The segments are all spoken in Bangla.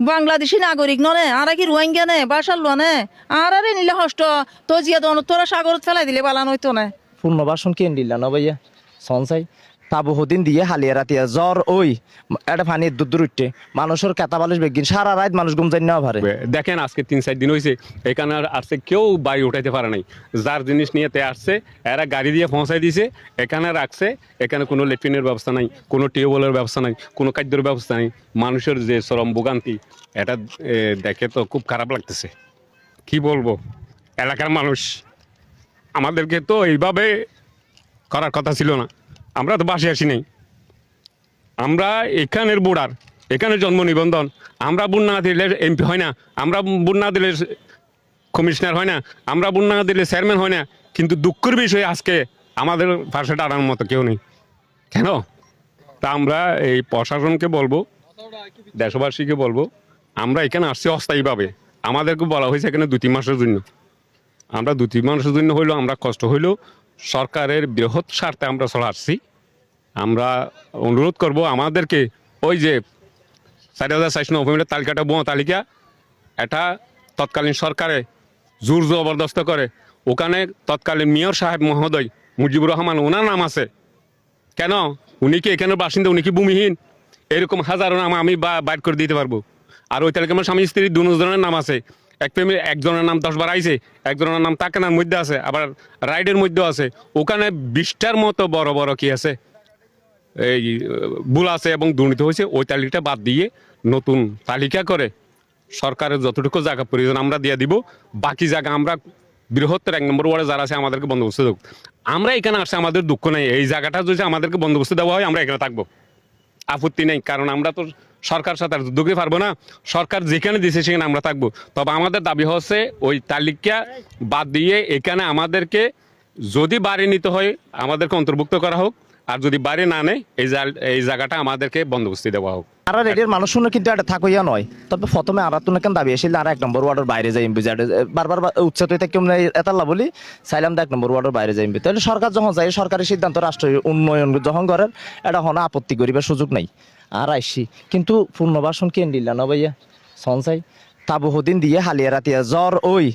বাংলাদেশি নাগরিক ননে আর কি রোহিঙ্গা নে বাসার লো নে, আর আরে নিলে হষ্ট, তো জিয়া দন তোরা সাগরত ফেলাই দিলে বালান হইতো না। পূর্ণবাসন কেন দিলা না ভাইয়া? সনসাই তাবু হদিন দিয়ে হালিয়া রাতিয়া। জ্বর, ওই, এটা দূর দূর উঠতে মানুষের কেতা বালিশ বেগিন, সারা রাত মানুষ ঘুম যাই নেওয়া পারে। দেখেন, আজকে তিন, চার দিন হয়েছে এখানে আর আসছে কেউ বাড়ি উঠাইতে পারে নাই। যার জিনিস নিয়ে তে আসছে, এরা গাড়ি দিয়ে পৌঁছাই দিছে, এখানে রাখছে, এখানে কোনো লেট্রিনের ব্যবস্থা নাই, কোনো টিউবওয়েলের ব্যবস্থা নাই, কোনো খাদ্যের ব্যবস্থা নাই। মানুষের যে চরম ভোগান্তি, এটা দেখে তো খুব খারাপ লাগতেছে। কি বলব? এলাকার মানুষ, আমাদেরকে তো এইভাবে করার কথা ছিল না। আমরা তো বাসে আসি নাই। আমরা এখানের বুড়ার এখানে জন্ম নিবন্ধন। আমরা বুন না দিলে এমপি হয় না, আমরা বুন না দিলে কমিশনার হয় না, আমরা বুন না দিলে চেয়ারম্যান হয় না। কিন্তু দুঃখের বিষয় আজকে আমাদের পাশে দাঁড়ানোর মতো কেউ নেই। কেন? তা আমরা এই প্রশাসনকে বলব, দেশবাসীকে বলব, আমরা এখানে আসছি অস্থায়ীভাবে। আমাদেরকে বলা হয়েছে এখানে দু তিন মাসের জন্য। আমরা দু তিন মাসের জন্য হইলেও আমরা কষ্ট হইলেও সরকারের বৃহৎ স্বার্থে আমরা চলে আসছি। আমরা অনুরোধ করব আমাদেরকে ওই যে চার হাজার চারশো নব্বই তালিকাটা বোমা তালিকা, এটা তৎকালীন সরকারে জোর জবরদস্ত করে। ওখানে তৎকালীন মেয়র সাহেব মহোদয়, মুজিবুর রহমান, ওনার নাম আছে। কেন? উনি কি এখানে বাসিন্দা? উনি কি ভূমিহীন? এরকম হাজারো নাম আমি বাইর করে দিতে পারব। আর ওই তালিকা আমার স্বামী, স্ত্রী দুজনের নাম আছে। এক প্রেমে একজনের নাম দশ বার আইছে, একজনের নাম তাকে নাম মধ্যে আছে, আবার রাইডের মধ্যেও আছে। ওখানে বিশটার মতো বড় বড় কি আছে? এই ভুল আছে এবং দুর্নীতি হয়েছে, ওই তালিকাটা বাদ দিয়ে নতুন তালিকা করে সরকারের যতটুকু জায়গা প্রয়োজন আমরা দিয়ে দিব, বাকি জায়গা আমরা বৃহত্তর এক নম্বর ওয়ার্ডে যারা আছে আমাদেরকে বন্দোবস্ত দেব আমরা এখানে আসছে, আমাদের দুঃখ নেই, এই জায়গাটা যদি আমাদেরকে বন্দোবস্ত দেওয়া হয়, আমরা এখানে থাকব। আপত্তি নেই, কারণ আমরা তো সরকার সাথে আর করে পারব না, সরকার যেখানে দিয়েছে সেখানে আমরা থাকব। তবে আমাদের দাবি হচ্ছে, ওই তালিকা বাদ দিয়ে এখানে আমাদেরকে যদি বাড়ি নিতে হয়, আমাদেরকে অন্তর্ভুক্ত করা হোক আর যদি বাড়ি না নেয় এই এই জায়গাটা আমাদেরকে বন্দোবস্তি দেওয়া হোক। আর রেডির মানুষ শুনে কিন্তু এটা থাকইয়া নয়। তবে প্রথমে আর তো কেন দাবি আসলে? আর, এক নম্বর ওয়ার্ডের বাইরে যাই এমপি বারবার উচ্চত হইতে কেমন এতাল্লা বলি চাইলাম এক নম্বর ওয়ার্ডের বাইরে যাই এমপি তাহলে সরকার যখন যায়, সরকারি সিদ্ধান্ত, রাষ্ট্রীয় উন্নয়ন যখন করেন, এটা হন আপত্তি করিবার সুযোগ নাই। আর আইসি, কিন্তু পূর্ণবাসন কেন দিলা না ভাইয়া? সঞ্চাই তাবু হদিন দিয়ে হালিয়া রাতিয়া জ্বর, ওই,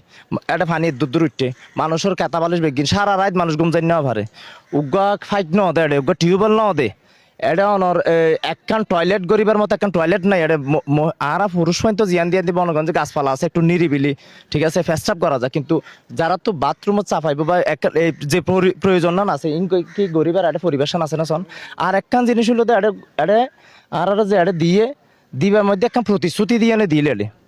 এটা পানি দূর দূর উঠতে মানুষের কেতা বালিশ বেগিন, সারা রাত মানুষ ঘুম যাই নেওয়া পারে উগা ফাইট ন দে উগা টিউবওয়েল ন দে। এটা অনর একখান টয়লেট গরিবের মতো একখান টয়লেট নাই, এটা আরা পুরুষ তো জিয়ান দিয়ে দিব মনগঞ্জে গাছপালা আছে, একটু নিরিবিলি, ঠিক আছে ফেস্টাপ করা যায়। কিন্তু যারা তো বাথরুমত চাপাইব বা এই যে পরি- প্রয়োজন না আছে, ইন কি গরিবের একটা পরিবেশন আছে না শোন। আর একখান জিনিস হলো তো এটা এটা, আর যে, এটা দিয়ে, দিবার মধ্যে একখান প্রতিশ্রুতি দিয়ে এনে দিলে এটা।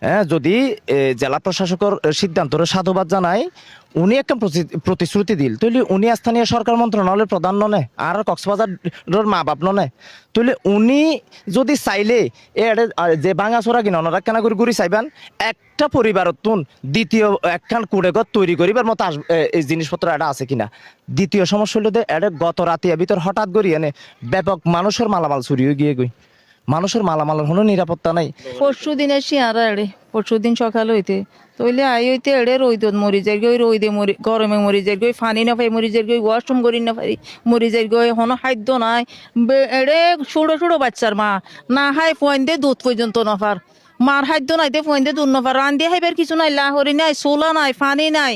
হ্যাঁ যদি জেলা প্রশাসকের সিদ্ধান্তর সাধুবাদ জানায়, উনি একটা প্রতি- প্রতিশ্রুতি দিল। তাহলে উনি স্থানীয় সরকার মন্ত্রণালয়ের প্রধান ননে, আর কক্সবাজার মা বাপ ননে। তাহলে উনি যদি চাইলে যে ভাঙাচোরা কিনা কেনা করে ঘুরি চাইবেন, একটা পরিবারত তুন দ্বিতীয়, একখান কুড়েগত তৈরি করিবার মতো এই জিনিসপত্র এটা আছে কিনা। দ্বিতীয় সমস্যা হলো যে এটা গত রাতিয়া ভিতর হঠাৎ করি এনে ব্যাপক মানুষের মালামাল চুরি হয়ে গিয়ে গই। মানুষের মালামালের কোনো নিরাপত্তা নাই। পরশু দিন এসি আর পরশু দিন সকাল হইতে, তইলে আই হইতে এড়ে রইদত মরি যাই গই রইদে মরি, গরমে মরি যাই গই ফানি না পাই মরি যাই গই ওয়াশরুম করি না পাই মরি যাই গই হনো খাদ্য নাই। এড়ে ছোট ছোট বাচ্চার মা, না হাই ফোন দে দুধ পর্যন্ত নফার মার খাদ্য নাই দে ফোন দে দুধ নফার রান্ধি হাইবার কিছু নাই, লাহরি নাই সোলা নাই, ফানি নাই।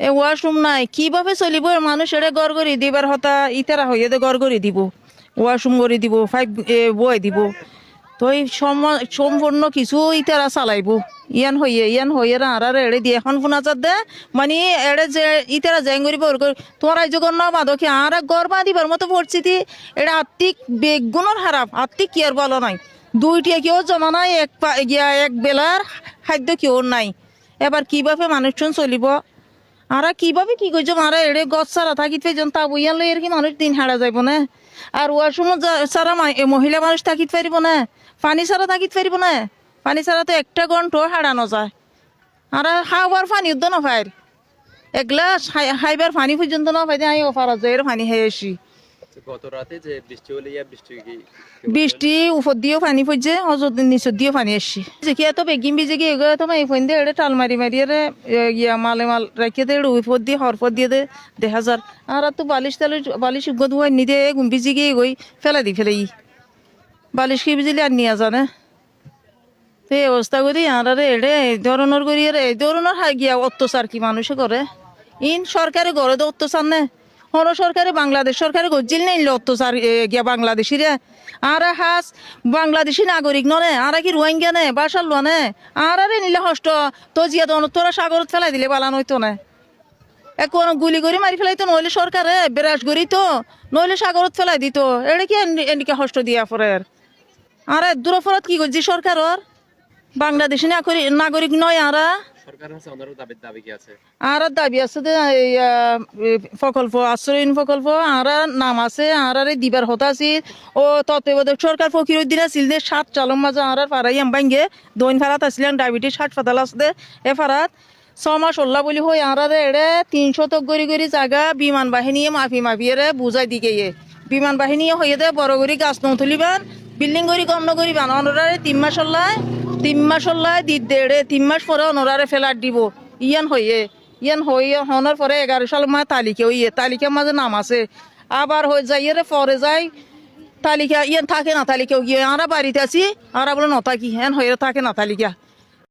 এ ওয়াশরুম নাই, কীভাবে চলিব? মানুষ এড়ে গড় গড়ি দিবার হতা, ইতারা হইয়ে দে গড় গড়ি দিব। ওয়াশরুম করে দিব ফাইভ বয় দিব। তো এই সম- সম্পূর্ণ কিছু ইতারা চালাইব। ইয়ান হইয়ে ইয়ান হইয়ে আর এড়ে দিয়ে এখন ফোনা চার দে মানে এড়ে যে ইতারা জেং করিব তোমার যখন না বাঁধো কি আর গড় বাঁধিবার মতো পরিস্থিতি, এটা আত্মিক বেগুণর খারাপ আত্মিক কি আর বলো নাই? দুইটিয়া কেউ জমা নাই, এক এক বেলার খাদ্য কেউ নাই। এবার কীভাবে মানুষজন চলিব? আর কীভাবে কি করছ মারা এড়ে গছ সারা থাকিতে যেন তা বইয়া লই কি মানুষ দিন হারা যাইব না? আর ওয়াশরুমত সারা মহিলা মানুষ থাকিতে পারিব না? পানি সারা থাকিত পারিব না? পানি সারা তো একটা ঘণ্টা হারানো যায় আর খাওয়ার পানি উদ্দ নফাইর এক গ্লাস খাইবার পানি পর্যন্ত না দিয়ে আমি অফার যায় এর পানি আসি বৃষ্টি হলে দিয়েও পানি পড়ছে অজর নিচর দিয়েও পানি আসছি। যে কি এত বেগিন বিজে গিয়ে গো তোমার এই ফোন দিয়ে এটা টাল মারি মারি এরে ইয়া মালে মাল রাখিয়ে দে উপর দিয়ে হরপর দিয়ে দে দেখা যার আর তো বালিশ টালিশ বালিশ গদ হয়ে নি দে গুম বিজে গিয়ে গই ফেলা দি ফেলাই বালিশ কি বুঝলি আর নিয়ে জানে? তো এই অবস্থা করি আর এড়ে, এই ধরনের করি এই ধরনের গিয়া অত্যাচার কি মানুষে করে? ইন সরকারে ঘরে তো অত্যাচার নে হন সরকারে, বাংলাদেশ সরকারে গজ্জিল নেই অত্যাচার গিয়া বাংলাদেশিরে আর হাস, বাংলাদেশি নাগরিক নরে, আর কি রোহিঙ্গা নে বাসার লোয়া নে? আর আরে নিলে হষ্ট তো জিয়া তো তোরা সাগরত ফেলাই দিলে, বালা নইতো না। এখন গুলি করে মারি ফেলাইতো নইলে সরকারে বেরাস করি তো, নইলে সাগরত ফেলাই দিত। এটা কি এনকে হষ্ট দিয়া পরে আর দূরফরত কি করছি সরকারর? বাংলাদেশি নাগরিক নয় আরা। আছে? আর দাবি আছে যে প্রকল্প আশ্রয়ন প্রকল্প, আর নাম আছে আর দিবার হতা আছিল ও তত্ত্বাবধায়ক সরকার ফকির উদ্দিন আছিল যে, সাত চালম মাঝে আর পাড়াই আমবাঙ্গে দৈন ফারাত আসছিলেন ডায়াবেটিস হাট ফাতাল আছে এ ফারাত। ছ মাস হল্লা বলি হই আর এড়ে তিনশো তক গড়ি গড়ি জায়গা বিমান বাহিনী মাফি মাফি এরে বুঝাই দিকে বিমান বাহিনী হয়ে দে, বড় গড়ি গাছ নতুলিবান বিল্ডিং গড়ি কম নগরি বান অনরারে তিন মাস হল্লায় তিন মাস হল্লাই দি দেড়ে তিন মাস পরে অনরারে ফেলার দিব। ইয়ান হইয়ে ইয়ান হইয়ে হনার পরে এগারো সাল মা তালিকা হইয়ে তালিকার মাঝে নাম আছে। আবার হয়ে যাই এর পরে যাই তালিকা ইয়ান থাকে না তালিকা গিয়ে আমরা বাড়িতে আছি আমরা বলে নথাকি হ্যান হয়ে, থাকে না তালিকা।